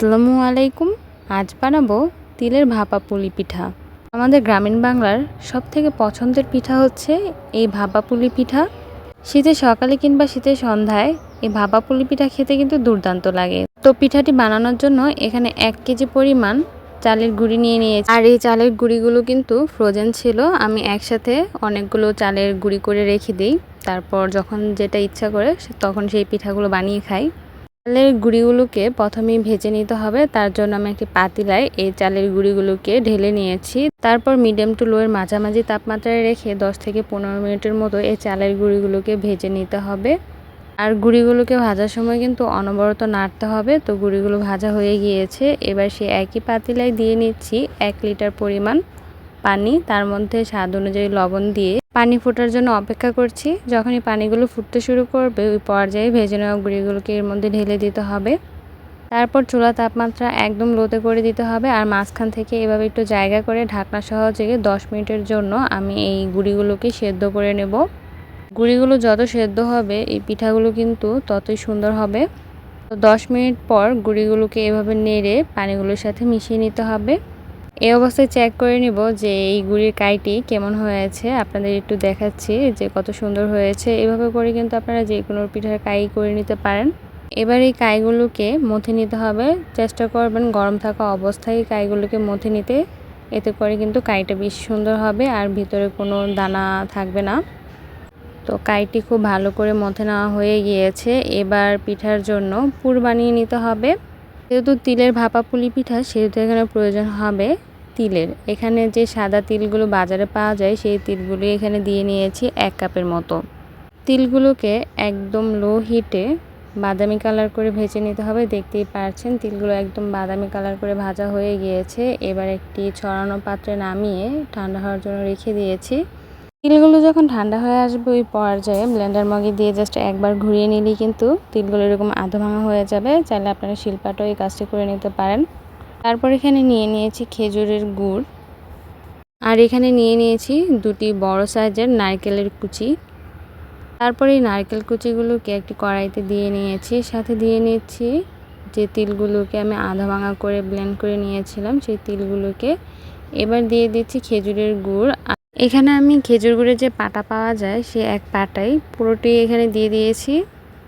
আসসালামু আলাইকুম। আজ বানাবো তিলের ভাপা পুলি পিঠা। আমাদের গ্রামীণ বাংলার সব থেকে পছন্দের পিঠা হচ্ছে এই ভাপা পুলি পিঠা। শীতের সকালে কিংবা শীতের সন্ধ্যায় এই ভাপা পুলি পিঠা খেতে কিন্তু দুর্দান্ত লাগে। তো পিঠাটি বানানোর জন্য এখানে এক কেজি পরিমাণ চালের গুঁড়ি নিয়ে নিয়েছি। আর এই চালের গুঁড়িগুলো কিন্তু ফ্রোজেন ছিল। আমি একসাথে অনেকগুলো চালের গুঁড়ি করে রেখে দিই। তারপর যখন যেটা ইচ্ছা করে তখন সেই পিঠাগুলো বানিয়ে খাই। চালের গুঁড়িগুলোকে প্রথমেই ভেজে নিতে হবে। তার জন্য আমি একটি পাতিলায় এই চালের গুঁড়িগুলোকে ঢেলে নিয়েছি। তারপর মিডিয়াম টু লোয়ের মাঝামাঝি তাপমাত্রায় রেখে 10 থেকে পনেরো মিনিটের মতো এই চালের গুঁড়িগুলোকে ভেজে নিতে হবে। আর গুঁড়িগুলোকে ভাজার সময় কিন্তু অনবরত নাড়তে হবে। তো গুঁড়িগুলো ভাজা হয়ে গিয়েছে। এবার সে একই পাতিলায় দিয়ে নিচ্ছি এক লিটার পরিমাণ পানি। তার মধ্যে স্বাদ অনুযায়ী লবণ দিয়ে পানি ফোটার জন্য অপেক্ষা করছি। যখনই পানিগুলো ফুটতে শুরু করবে, ওই পর্যায়ে ভেজে নেওয়া গুঁড়িগুলোকে এর মধ্যে ঢেলে দিতে হবে। তারপর চুলা তাপমাত্রা একদম লোতে করে দিতে হবে আর মাঝখান থেকে এভাবে একটু জায়গা করে ঢাকনা সহ জেগে দশ মিনিটের জন্য আমি এই গুঁড়িগুলোকে সেদ্ধ করে নেব। গুঁড়িগুলো যত সেদ্ধ হবে, এই পিঠাগুলো কিন্তু ততই সুন্দর হবে। তো দশ মিনিট পর গুঁড়িগুলোকে এভাবে নেড়ে পানিগুলোর সাথে মিশিয়ে নিতে হবে। এই অবস্থায় চেক করে নিব যে এই গুড়ির কাইটি কেমন হয়েছে। আপনাদের একটু দেখাচ্ছি যে কত সুন্দর হয়েছে। এভাবে করে কিন্তু আপনারা যে কোনো পিঠার কাই করে নিতে পারেন। এবার এই কাইগুলোকে মথে নিতে হবে। চেষ্টা করবেন গরম থাকা অবস্থায় এই কাইগুলোকে মথে নিতে। এতে করে কিন্তু কাইটা বেশ সুন্দর হবে আর ভিতরে কোনো দানা থাকবে না। তো কাইটি খুব ভালো করে মথে নেওয়া হয়ে গিয়েছে। এবার পিঠার জন্য পুর বানিয়ে নিতে হবে। যেহেতু তিলের ভাপা পুলি পিঠা, সেহেতু এখানে প্রয়োজন হবে তিলের। এখানে যে সাদা তিলগুলো বাজারে পাওয়া যায়, সেই তিলগুলি এখানে দিয়ে নিয়েছি এক কাপের মতো। তিলগুলোকে একদম লো হিটে বাদামি কালার করে ভেজে নিতে হবে। দেখতেই পারছেন, তিলগুলো একদম বাদামি কালার করে ভাজা হয়ে গিয়েছে। এবার একটি ছড়ানো পাত্রে নামিয়ে ঠান্ডা হওয়ার জন্য রেখে দিয়েছি। তিলগুলো যখন ঠান্ডা হয়ে আসবে ওই পর্যায়ে ব্লেন্ডার মগে দিয়ে জাস্ট একবার ঘুরিয়ে নিলেই কিন্তু তিলগুলো এরকম আধা ভাঙা হয়ে যাবে। চাইলে আপনারা শিল্পাটাও এই কাজটি করে নিতে পারেন। তারপর এখানে নিয়ে নিয়েছি খেজুরের গুড়। আর এখানে নিয়ে নিয়েছি দুটি বড় সাইজের নারকেলের কুচি। তারপর এই নারকেল কুচিগুলোকে একটি কড়াইতে দিয়ে নিয়েছি। সাথে দিয়ে নিয়েছি যে তিলগুলোকে আমি আধা ভাঙা করে ব্লেন্ড করে নিয়েছিলাম, সেই তিলগুলোকে। এবার দিয়ে দিচ্ছি খেজুরের গুড়। এখানে আমি খেজুর গুড়ের যে পাটা পাওয়া যায়, সে এক পাটাই পুরোটি এখানে দিয়ে দিয়েছি।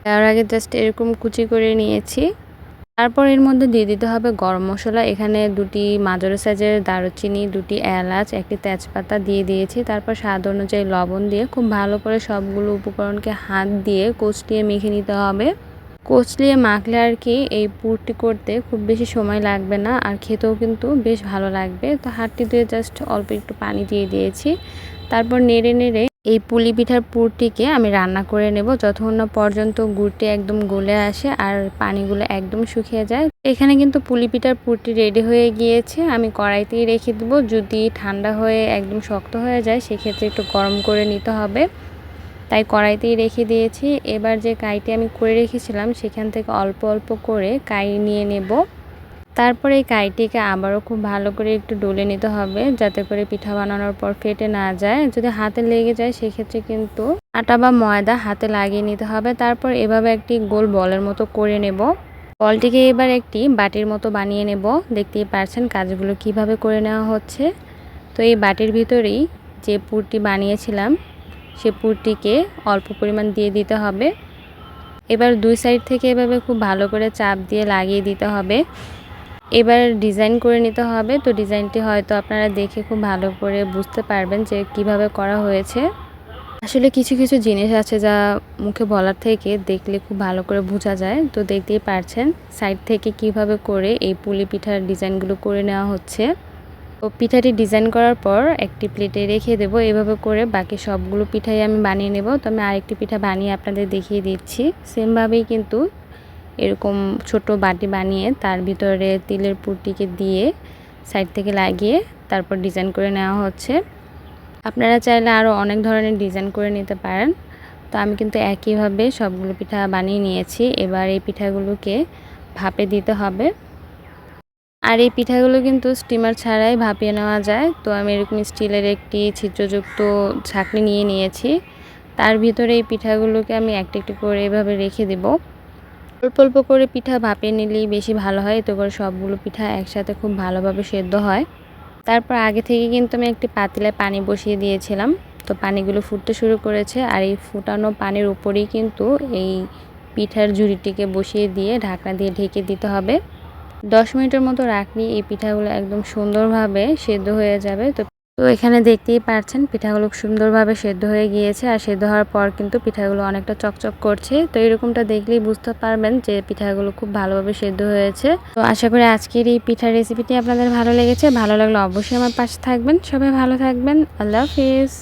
তার আগে জাস্ট এরকম কুচি করে নিয়েছি। তারপর এর মধ্যে দিয়ে দিতে হবে গরম মশলা। এখানে দুটি মাজরা সাইজের দারুচিনি, দুটি এলাচ, একটি তেজপাতা দিয়ে দিয়েছি। তারপর স্বাদ অনুযায়ী লবণ দিয়ে খুব ভালো করে সবগুলো উপকরণকে হাত দিয়ে কচলিয়ে মেখে নিতে হবে। কচলিয়ে মাখলে আর কি এই পুরটি করতে খুব বেশি সময় লাগবে না আর খেতেও কিন্তু বেশ ভালো লাগবে। তো হাতটি দিয়ে জাস্ট অল্প একটু পানি দিয়ে দিয়েছি। তারপর নেড়ে নেড়ে এই পুলি পিঠার পুরটিকে আমি রান্না করে নেব। যতক্ষণ না পর্যন্ত গুড়টি একদম গলে আসে আর পানিগুলো একদম শুকিয়ে যায়। এখানে কিন্তু পুলি পিঠার পুরটি রেডি হয়ে গিয়েছে। আমি কড়াইতেই রেখে দেবো। যদি ঠান্ডা হয়ে একদম শক্ত হয়ে যায়, সেক্ষেত্রে একটু গরম করে নিতে হবে। তাই কড়াইতেই রেখে দিয়েছি। এবার যে কাইটি আমি করে রেখেছিলাম, সেখান থেকে অল্প অল্প করে কাই নিয়ে নেব। তারপরে এই কাইটিকে আবারও খুব ভালো করে একটু ডলে নিতে হবে, যাতে করে পিঠা বানানোর পর ফেটে না যায়। যদি হাতে লেগে যায়, সেক্ষেত্রে কিন্তু আটা বা ময়দা হাতে লাগিয়ে নিতে হবে। তারপর এভাবে একটি গোল বলের মতো করে নেব। বলটিকে এবার একটি বাটির মতো বানিয়ে নেব। দেখতেই পারছেন কাজগুলো কীভাবে করে নেওয়া হচ্ছে। তো এই বাটির ভিতরেই যে পুরটি বানিয়েছিলাম, সে পুরটিকে অল্প পরিমাণ দিয়ে দিতে হবে। এবার দুই সাইড থেকে এভাবে খুব ভালো করে চাপ দিয়ে লাগিয়ে দিতে হবে। এবার ডিজাইন করে নিতে হবে। তো ডিজাইনটি হয়তো আপনারা দেখে খুব ভালো করে বুঝতে পারবেন যে কীভাবে করা হয়েছে। আসলে কিছু কিছু জিনিস আছে যা মুখে বলার থেকে দেখলে খুব ভালো করে বোঝা যায়। তো দেখতেই পারছেন সাইড থেকে কীভাবে করে এই পুলি পিঠার ডিজাইনগুলো করে নেওয়া হচ্ছে। তো পিঠাটি ডিজাইন করার পর একটি প্লেটে রেখে দেবো। এভাবে করে বাকি সবগুলো পিঠাই আমি বানিয়ে নেব। তো আমি আরেকটি পিঠা বানিয়ে আপনাদের দেখিয়ে দিচ্ছি। সেমভাবেই কিন্তু এরকম ছোট বাটি বানিয়ে তার ভিতরে তিলের পুরটিকে দিয়ে সাইড থেকে লাগিয়ে তারপর ডিজাইন করে নেওয়া হচ্ছে। আপনারা চাইলে আরও অনেক ধরনের ডিজাইন করে নিতে পারেন। তো আমি কিন্তু একইভাবে সবগুলো পিঠা বানিয়ে নিয়েছি। এবার এই পিঠাগুলোকে ভাপে দিতে হবে। আর এই পিঠাগুলো কিন্তু স্টিমার ছাড়াই ভাপিয়ে নেওয়া যায়। তো আমি এরকম স্টিলের একটি ছিদ্রযুক্ত ছাকনি নিয়ে নিয়েছি। তার ভিতরে এই পিঠাগুলোকে আমি একটি একটি করে এভাবে রেখে দেবো। অল্প অল্প করে পিঠা ভাপিয়ে নিলেই বেশি ভালো হয়। এতে করে সবগুলো পিঠা একসাথে খুব ভালোভাবে সেদ্ধ হয়। তারপর আগে থেকে কিন্তু আমি একটি পাতিলায় পানি বসিয়ে দিয়েছিলাম। তো পানিগুলো ফুটতে শুরু করেছে আর এই ফুটানো পানির উপরেই কিন্তু এই পিঠার ঝুড়িটিকে বসিয়ে দিয়ে ঢাকনা দিয়ে ঢেকে দিতে হবে। দশ মিনিটের মতো রাখলেই এই পিঠাগুলো একদম সুন্দরভাবে সেদ্ধ হয়ে যাবে। তো তো এখানে দেখতেই পারছেন, পিঠাগুলো সুন্দরভাবে সেদ্ধ হয়ে গিয়েছে। আর সেদ্ধ হওয়ার পর কিন্তু পিঠাগুলো অনেকটা চকচক করছে। তো এরকমটা দেখলেই বুঝতে পারবেন যে পিঠাগুলো খুব ভালোভাবে সেদ্ধ হয়েছে। তো আশা করি আজকের এই পিঠার রেসিপিটি আপনাদের ভালো লেগেছে। ভালো লাগলে অবশ্যই আমার পাশে থাকবেন। সবাই ভালো থাকবেন। আল্লাহ হাফিজ।